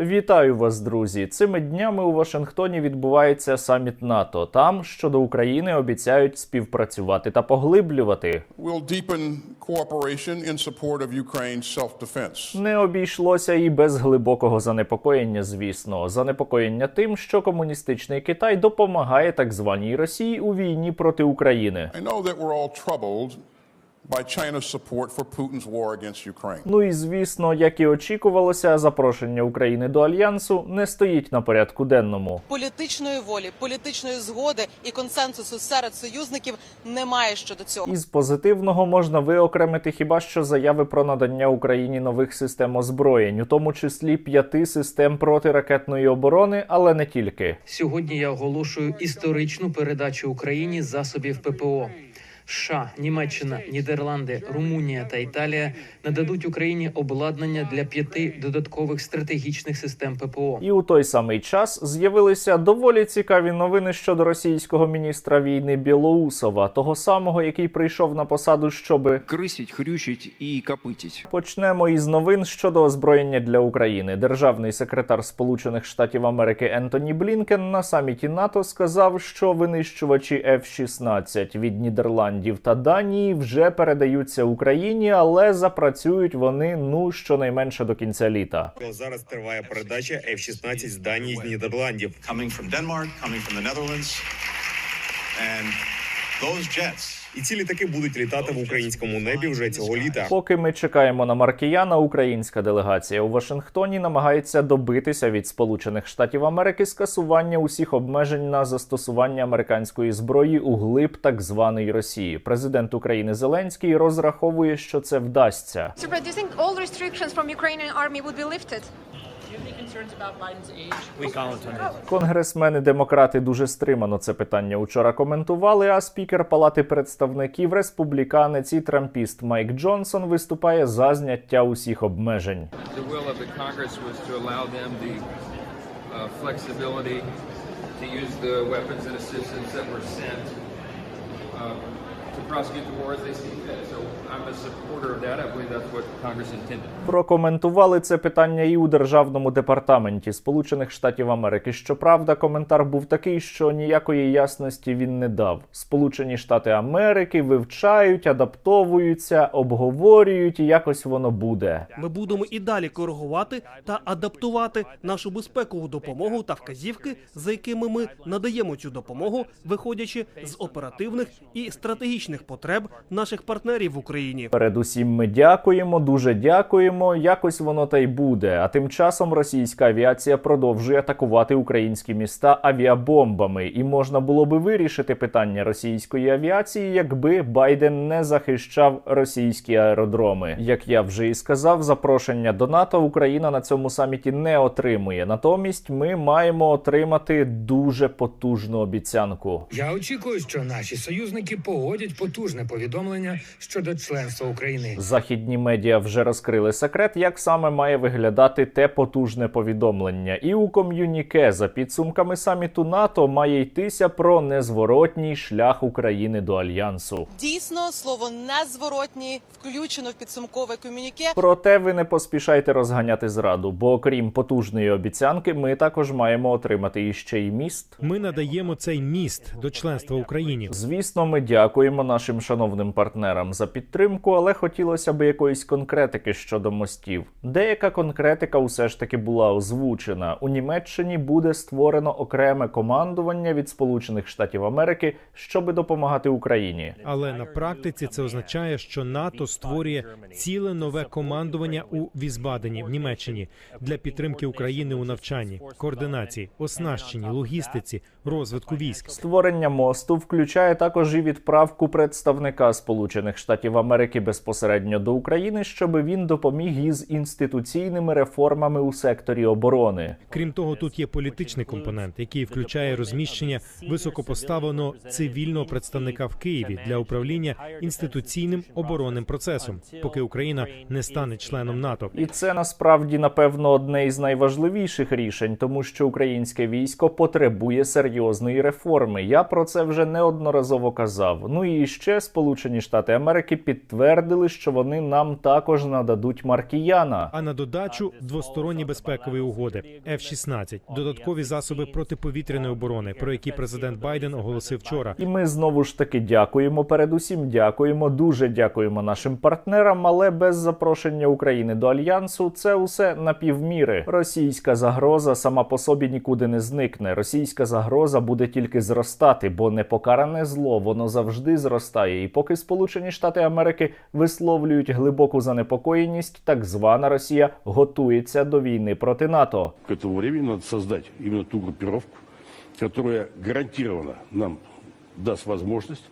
Вітаю вас, друзі! Цими днями у Вашингтоні відбувається саміт НАТО. Там щодо України обіцяють співпрацювати та поглиблювати. Не обійшлося і без глибокого занепокоєння, звісно, занепокоєння тим, що комуністичний Китай допомагає так званій Росії у війні проти України. I know that we're all troubled by China's support for Putin's war against Ukraine. Ну і звісно, як і очікувалося, запрошення України до альянсу не стоїть на порядку денному. політичної волі, політичної згоди і консенсусу серед союзників немає щодо цього. Із позитивного можна виокремити хіба що заяви про надання Україні нових систем озброєнь, у тому числі п'яти систем протиракетної оборони, але не тільки. Сьогодні я оголошую історичну передачу Україні засобів ППО. США, Німеччина, Нідерланди, Румунія та Італія нададуть Україні обладнання для п'яти додаткових стратегічних систем ППО. І у той самий час з'явилися доволі цікаві новини щодо російського міністра війни Білоусова, того самого, який прийшов на посаду, щоби крысить, хрючить и копытить. Почнемо із новин щодо озброєння для України. Державний секретар Сполучених Штатів Америки Ентоні Блінкен на саміті НАТО сказав, що винищувачі F-16 від Нідерландів та Данії вже передаються Україні, але запрацюють вони ну щонайменше до кінця літа. Зараз триває передача F-16 з Данії з Нідерландів. coming from Denmark, coming from the Netherlands. And those jets І ці літаки будуть літати в українському небі вже цього літа. Поки ми чекаємо на Маркіяна, українська делегація у Вашингтоні намагається добитися від Сполучених Штатів Америки скасування усіх обмежень на застосування американської зброї у глиб так званої Росії. Президент України Зеленський розраховує, що це вдасться. Ukrainian army would be lifted? Конгресмени демократи дуже стримано це питання учора коментували. А спікер Палати представників республіканець і трампіст Майк Джонсон виступає за зняття усіх обмежень. the will of the Congress was to allow them the uh, flexibility to use the weapons and assistance that were sent uh, to prosecute the war as they see fit. So Прокоментували це питання і у державному департаменті Сполучених Штатів Америки. Щоправда, коментар був такий, що ніякої ясності він не дав. Сполучені Штати Америки вивчають, адаптовуються, обговорюють, і якось воно буде. Ми будемо і далі коригувати та адаптувати нашу безпекову допомогу та вказівки, за якими ми надаємо цю допомогу, виходячи з оперативних і стратегічних потреб наших партнерів в Україні. Передусім, ми дякуємо, дуже дякуємо. Якось воно та й буде. А тим часом російська авіація продовжує атакувати українські міста авіабомбами, і можна було би вирішити питання російської авіації, якби Байден не захищав російські аеродроми. Як я вже і сказав, запрошення до НАТО Україна на цьому саміті не отримує. Натомість ми маємо отримати дуже потужну обіцянку. Я очікую, що наші союзники погодять потужне повідомлення щодо членства України. Західні медіа вже розкрили секрет, як саме має виглядати те потужне повідомлення. І у ком'юніке за підсумками саміту НАТО має йтися про незворотній шлях України до альянсу. Дійсно, слово незворотні включено в підсумкове комюніке. Проте ви не поспішайте розганяти зраду, бо окрім потужної обіцянки, ми також маємо отримати іще й міст. Ми надаємо цей міст до членства Україні. Звісно, ми дякуємо нашим шановним партнерам за підтримку, але хотілося б якоїсь конкретики щодо мостів. Деяка конкретика усе ж таки була озвучена. У Німеччині буде створено окреме командування від Сполучених Штатів Америки, щоби допомагати Україні. Але на практиці це означає, що НАТО створює ціле нове командування у Візбадені в Німеччині для підтримки України у навчанні, координації, оснащенні, логістиці, розвитку військ. Створення мосту включає також і відправку представника Сполучених Штатів Америки безпосередньо до України, щоб він допоміг із інституційними реформами у секторі оборони. Крім того, тут є політичний компонент, який включає розміщення високопоставленого цивільного представника в Києві для управління інституційним оборонним процесом, поки Україна не стане членом НАТО. І це насправді напевно одне із найважливіших рішень, тому що українське військо потребує серйозної реформи. Я про це вже неодноразово казав. Ну і ще Сполучені Штати Америки підтвердили, що вони нам також нададуть Маркіяна. А на додачу двосторонні безпекові угоди F-16, додаткові засоби протиповітряної оборони, про які президент Байден оголосив вчора. І ми знову ж таки дякуємо. Передусім дякуємо, дуже дякуємо нашим партнерам. Але без запрошення України до альянсу це усе на півміри. Російська загроза сама по собі нікуди не зникне. Російська загроза буде тільки зростати, бо непокаране зло воно завжди зростає. І поки Сполучені Штати Америки висловлюють глибоку занепокоєність, так звана Росія готується до війни проти НАТО. К этому времени надо создать именно ту групіровку, яка гарантовано нам дасть возможность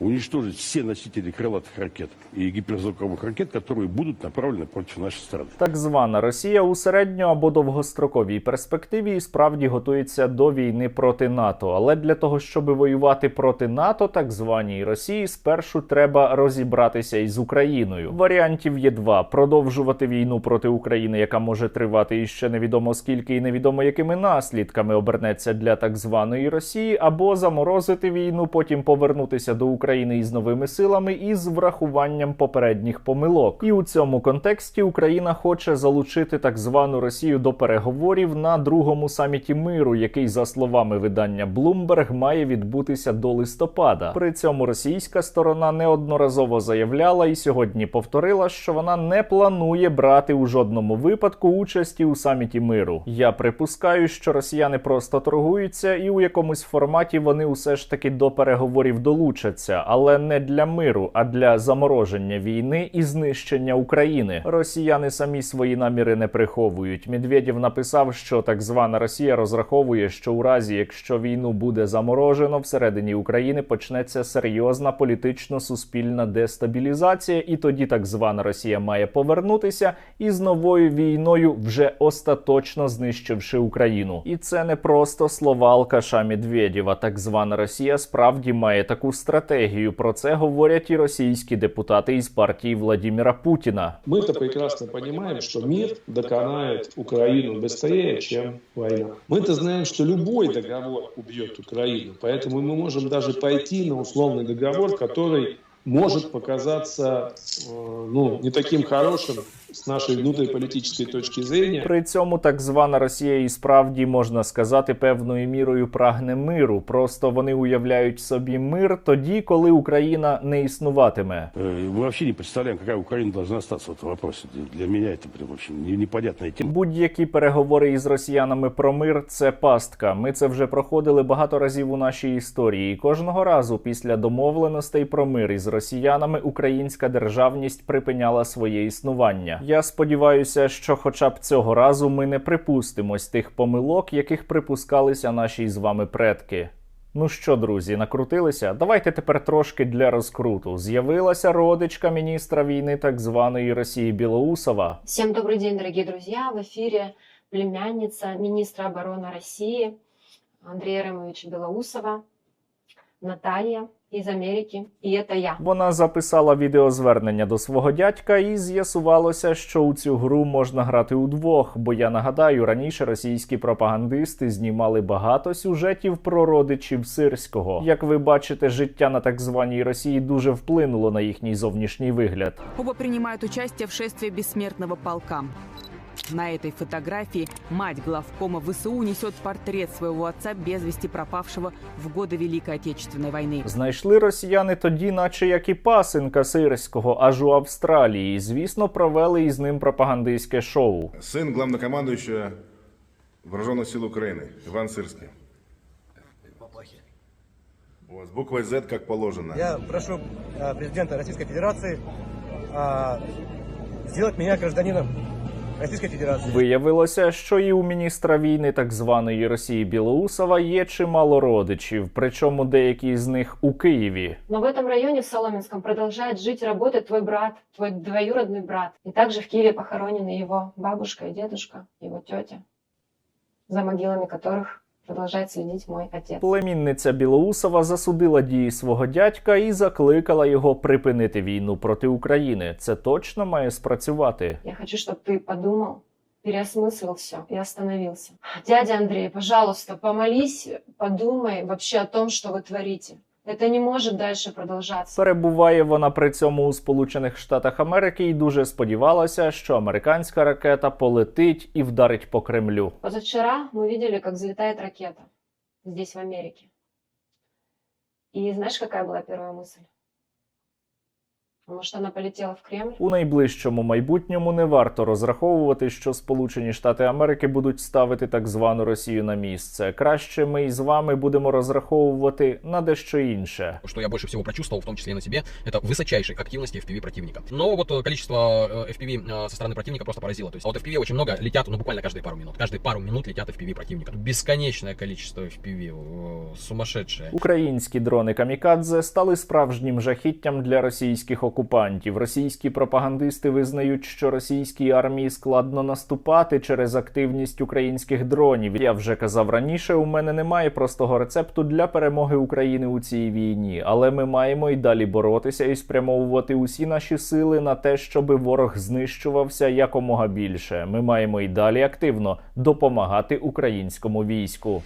уничтожить все носители крылатых ракет и гиперзвуковых ракет, которые будут направлены против нашей страны. Так звана Росія у середньо або довгостроковій перспективі і справді готується до війни проти НАТО. Але для того, щоб воювати проти НАТО, так званій Росії, спершу треба розібратися із Україною. Варіантів є два: продовжувати війну проти України, яка може тривати іще невідомо скільки і невідомо якими наслідками обернеться для так званої Росії, або заморозити війну, потім повернутися до України із новими силами і з врахуванням попередніх помилок. І у цьому контексті Україна хоче залучити так звану Росію до переговорів на другому саміті миру, який, за словами видання Bloomberg, має відбутися до листопада. При цьому російська сторона неодноразово заявляла і сьогодні повторила, що вона не планує брати у жодному випадку участі у саміті миру. Я припускаю, що росіяни просто торгуються, і у якомусь форматі вони усе ж таки до переговорів долучаться, але не для миру, а для замороження війни і знищення України. Росіяни самі свої наміри не приховують. Медведєв написав, що так звана Росія розраховує, що у разі, якщо війну буде заморожено, всередині України почнеться серйозна політично-суспільна дестабілізація, і тоді так звана Росія має повернутися із новою війною, вже остаточно знищивши Україну. І це не просто слова алкаша Медведєва. Так звана Росія справді має таку стратегію Про це говорять і російські депутати із партії Владіміра Путіна. Мы-то прекрасно понимаем, что мир доконает Украину быстрее, чем война. Мы-то знаем, что любой договор убьет Украину, поэтому мы можем даже пойти на условный договор, который может показаться э, ну, не таким хорошим с нашей внутриполитической точки зрения. При цьому так звана Росія і справді можна сказати певною мірою прагне миру. Просто вони уявляють собі мир тоді, коли Україна не існуватиме. Э, Мы вообще не представляем, какая Украина должна остаться в этом вопросе. Для меня это, прям, в общем, не- непонятная тема. Будь-які переговори із росіянами про мир це пастка. Ми це вже проходили багато разів у нашій історії. І кожного разу після домовленостей про мир із росіянами українська державність припиняла своє існування. Я сподіваюся, що, хоча б цього разу, ми не припустимось тих помилок, яких припускалися наші з вами предки. Ну що, друзі, накрутилися? Давайте тепер трошки для розкруту. З'явилася родичка міністра війни так званої Росії Білоусова. Всем добрый день, дорогие друзья. В эфире племянница министра обороны России Андрея Ремовича Белоусова, Наталья из Америки. И это я. Вона записала відеозвернення до свого дядька, і з'ясувалося, що у цю гру можна грати удвох. Бо я нагадаю, раніше російські пропагандисти знімали багато сюжетів про родичів сирського. Як ви бачите, життя на так званій Росії дуже вплинуло на їхній зовнішній вигляд. Оба принимают участие в шествии бессмертного полка. На этой фотографии мать главкома ВСУ несет портрет своего отца без вести пропавшего в годы Великой Отечественной войны. Знайшли росіяни тоді, наче як і пасинка сирського, аж у Австралії. І, звісно, провели із ним пропагандистське шоу. Сын главнокомандующего Вооруженных сил Украины, Иван Сырский. Вот, с буквой Z, как положено. Я прошу э, президента Российской Федерации а, сделать меня гражданином Российской Федерации. Виявилося, що і у міністра війни так званої Росії Білоусова є чимало родичів, причому деякі з них у Києві. Но в этом районе, в Соломенском, продолжает жить и работать твой брат, твой двоюродный брат. И также в Киеве похоронены его бабушка и дедушка, его тетя, за могилами которых продолжает следить мой отец. Племінниця Білоусова засудила дії свого дядька і закликала його припинити війну проти України. Це точно має спрацювати. Я хочу, чтобы ты подумал, переосмыслил все и остановился. Дядя Андрей, пожалуйста, помолись, подумай вообще о том, что вы творите. Это не может дальше продолжаться. Перебуває вона при цьому у Сполучених Штатах Америки і дуже сподівалася, що американська ракета полетить і вдарить по Кремлю. Позавчера мы видели, как взлетает ракета здесь, в Америке. И знаешь, какая была первая мысль? Может, она полетела в Кремль? У найближчому майбутньому не варто розраховувати, що Сполучені Штати Америки будуть ставити так звану Росію на місце. Краще ми із вами будемо розраховувати на дещо інше. Что я больше всего прочувствовал, в том числе и на себе, это высочайшей активности FPV противника. Но вот э, количество э, FPV э, со стороны противника просто поразило. То есть а от FPV очень много летят, ну буквально каждые пару минут. Каждые пару минут летят FPV противника. Бесконечное количество FPV, э, сумасшедшее. Українські дрони камікадзе стали справжнім жахіттям для російських окупантів. Російські пропагандисти визнають, що російській армії складно наступати через активність українських дронів. Я вже казав раніше, у мене немає простого рецепту для перемоги України у цій війні, але ми маємо й далі боротися і спрямовувати усі наші сили на те, щоб ворог знищувався якомога більше. Ми маємо й далі активно допомагати українському війську.